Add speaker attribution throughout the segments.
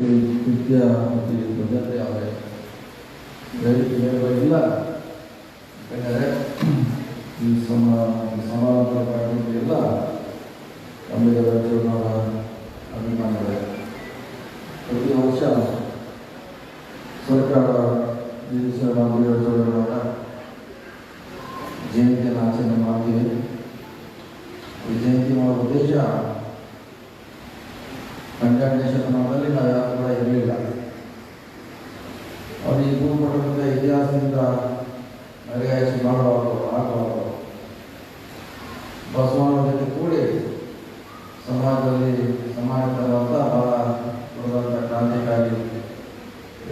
Speaker 1: ವಿದ್ಯಾ ಮತ್ತು ಭದ್ರತೆ ಅವರೇ ಇಲ್ಲ ಯಾಕಂದರೆ ಈ ಸಮ ಸಮಾರಂಭ ಕಾರ್ಯಕ್ರಮಕ್ಕೆಲ್ಲ ಅಂಬೇಡ್ಕರ್ ರಾಜ್ಯವರ ಅಭಿಮಾನಿಗಳೇ ಪ್ರತಿ ವರ್ಷ ಸರ್ಕಾರ ನಿಲ್ಲಿಸಿದ ಅಂಬೇಡ್ಕರ್ ಅವರ ಜಯಂತಿಯನ್ನು ಆಚರಣೆ ಮಾಡ್ತೀವಿ ಈ ಜಯಂತಿ ಮಾಡುವ ಉದ್ದೇಶ ಹನ್ನೆರಡನೇ ಶತಮಾನದಲ್ಲಿ ನಾವು ಯಾರು ಕೂಡ ಇರಲಿಲ್ಲ. ಅವರು ಈ ಭೂಪಟದ ಇತಿಹಾಸದಿಂದ ನಡೆಯಾಯಿಸಿ ಮಾಡಬಾರ್ದು ಆಗಬಾರ್ದು. ಬಸವನ ಜೊತೆ ಕೂಡಿ ಸಮಾಜದಲ್ಲಿ ಸಮಾಜದಲ್ಲಿರುವಂಥ ಬಹಳ ದೊಡ್ಡದಾದ ಕ್ರಾಂತಿಕಾರಿ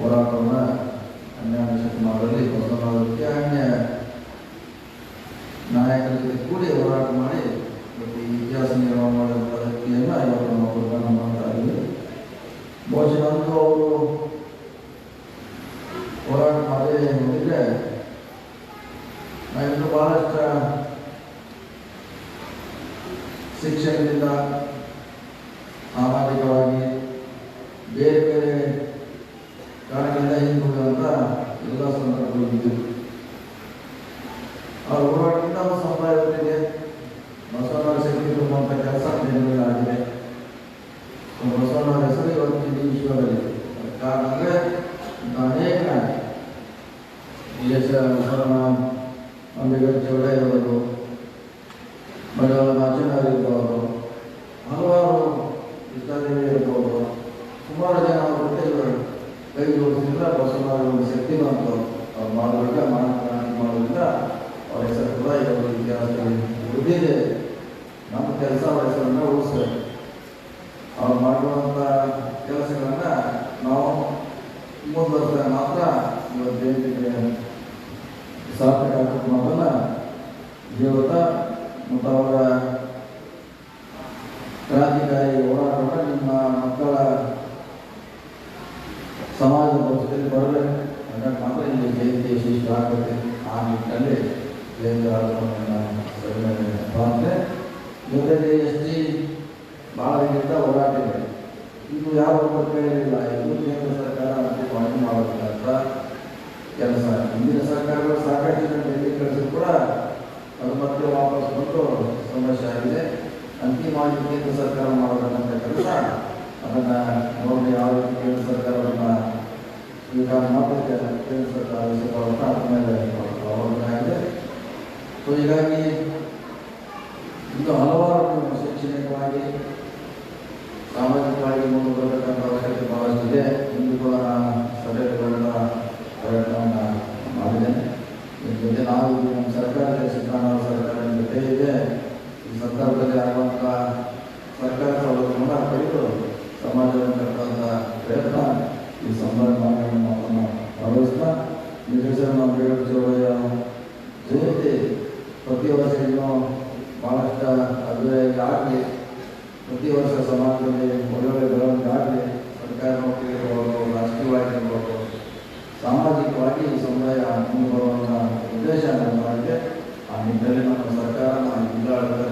Speaker 1: ಹೋರಾಟವನ್ನು ಹನ್ನೆರಡನೇ ಶತಮಾನದಲ್ಲಿ ಬಸವನವರಿಗೆ ಅನ್ಯ ನಾಯಕರ ಜೊತೆ ಕೂಡಿ ಹೋರಾಟ ಮಾಡಿ ಇತಿಹಾಸ ನಿರ್ಮಾಣ ಮಾಡಿದಂಥ ವ್ಯಕ್ತಿಯನ್ನು ಇವತ್ತು ಅಂತೂ ಅವರು ಹೋರಾಟ ಮಾಡಿ ನೋಡಿದರೆ ನಾವಿನ್ನು ಬಹಳಷ್ಟು ಶಿಕ್ಷಣದಿಂದ ಸಾಮಾಜಿಕವಾಗಿ ಬೇರೆ ಬೇರೆ ಕಾರಣಗಳಿಂದ ಹಿಂದುಳಿದಂಥ ಎಲ್ಲ ಸಂದರ್ಭಗಳು ಅವರು ಆ ಬಸವಣ್ಣವರ ಹೆಸರು ಇವತ್ತು ಇಡೀ ವಿಶ್ವದಲ್ಲಿ ಕಾರಣ ಅನೇಕ ಎಸ್ ಬಸವಣ್ಣ ಅಂಬೇಡ್ಕರ್ ಚೌಡ ಇರ್ಬೋದು ಮಲಯಾಳ ನಾಚನಾರ್ ಇರ್ಬೋದು ಹಲವಾರು ಇಷ್ಟಾದೇವಿ ಇರ್ಬೋದು ಸುಮಾರು ಜನ ಅವ್ರ ಜೊತೆ ಕೈ ಜೋಡಿಸಿದ್ರೆ ಬಸವಣ್ಣವರ ಒಂದು ಶಕ್ತಿ ಬಂತು ಅವ್ರು ಮಾಡೋದ್ರಿಂದ ಮಾನವ ಕ್ರಾಂತಿ ಮಾಡೋದ್ರಿಂದ ಅವರ ಹೆಸರು ಕೂಡ ಇವತ್ತು ಇತಿಹಾಸದಲ್ಲಿ ಉಳಿದಿದೆ ನಮ್ಮ ಕೆಲಸ ಅವರ ಹೆಸರನ್ನು ಉಳಿಸ್ಬೇಕು. ಅವ್ರು ಮಾಡುವಂಥ ಕೆಲಸಗಳನ್ನ ನಾವು ಮುಂದುವರೆಸಿದಾಗ ಮಾತ್ರ ಇವತ್ತು ಸಾರ್ಥಕ ಆಗ್ತದೆ ಮೊದಲ ದೇವತ ಮತ್ತು ಅವರ ಕ್ರಾಂತಿಕಾರಿ ಹೋರಾಟವನ್ನು ನಿಮ್ಮ ಮಕ್ಕಳ ಸಮಾಜ ಭವಿಷ್ಯದಲ್ಲಿ ಬರಬೇಕು. ಹಾಗಾಗಿ ಮಾತ್ರ ಇಲ್ಲಿ ಜಯಂತಿ ಯಶಸ್ವಿ ಆಗ್ತದೆ ಆ ನಿಟ್ಟಿನಲ್ಲಿ ಜಯಂತಿ ಆಚರಣೆಯನ್ನು ಪ್ರಾರ್ಥನೆ ಜೊತೆಗೆ ಎಸ್ ಟಿ ಭಾಳ ದಿನದಿಂದ ಹೋರಾಟ ಇದೆ ಇದು ಯಾವ ಒಬ್ಬರ ಕೈಯಲ್ಲಿಲ್ಲ ಇದು ಕೇಂದ್ರ ಸರ್ಕಾರ ಅಂತಿಮವಾಗಿ ಮಾಡಬೇಕಂತ ಕೆಲಸ ಹಿಂದಿನ ಸರ್ಕಾರಗಳು ಸಾಕಷ್ಟು ಜನ ಡೆಲ್ಲಿ ಕಳಿಸಿದ್ರು ಕೂಡ ಅದು ಮತ್ತೆ ವಾಪಸ್ ಬಂದು ಸಮಸ್ಯೆ ಆಗಿದೆ ಅಂತಿಮವಾಗಿ ಕೇಂದ್ರ ಸರ್ಕಾರ ಮಾಡಬೇಕಂತ ಕೆಲಸ ಅದನ್ನು ನೋಡಿ ಯಾವ ರೀತಿ ಕೇಂದ್ರ ಸರ್ಕಾರವನ್ನು ಸ್ವೀಕಾರ ಮಾಡಬೇಕು ಕೇಂದ್ರ ಸರ್ಕಾರ ವಹಿಸಿಕೊಳ್ಳೋಣ ಅದ್ರ ಮೇಲೆ ಅವಲಂಬನೆ ಸೊ ಹೀಗಾಗಿ ಆಗುವಂಥ ಸರ್ಕಾರ ಸೌಲಭ್ಯವನ್ನು ಪಡೆದು ಸಮಾಜವನ್ನು ಕಟ್ಟುವಂಥ ಪ್ರಯತ್ನ ಈ ಸಂದರ್ಭವನ್ನು ಮಾತನ್ನು ಭಾಗವಹಿಸ್ತಾ, ನಿರ್ದೇಶನ ಅಂಬೇಡ್ಕರ್ ಜಯಂತಿ ಪ್ರತಿ ವರ್ಷ ಇನ್ನೂ ಭಾಳಷ್ಟು ಅಭಿವೃದ್ಧಿ ಆಗಲಿ. ಪ್ರತಿ ವರ್ಷ ಸಮಾಜದಲ್ಲಿ ಒಳ್ಳೊಳ್ಳೆ ಬೆಳವಣಿಗೆ ಆಗಲಿ. ಸರ್ಕಾರ ನೌಕರಿ ಇರ್ಬೋದು ರಾಜಕೀಯವಾಗಿ ಇರ್ಬೋದು ಸಾಮಾಜಿಕವಾಗಿ ಈ ಸಮುದಾಯ ಮುಂದೆ ಬರುವಂಥ ಉದ್ದೇಶ ನಮ್ಮದಾಗಿದೆ ಆ ನಿಟ್ಟಿನಲ್ಲಿ ನಮ್ಮ ಸರ್ಕಾರ ನಮ್ಮ ಜಿಲ್ಲಾಡಳಿತ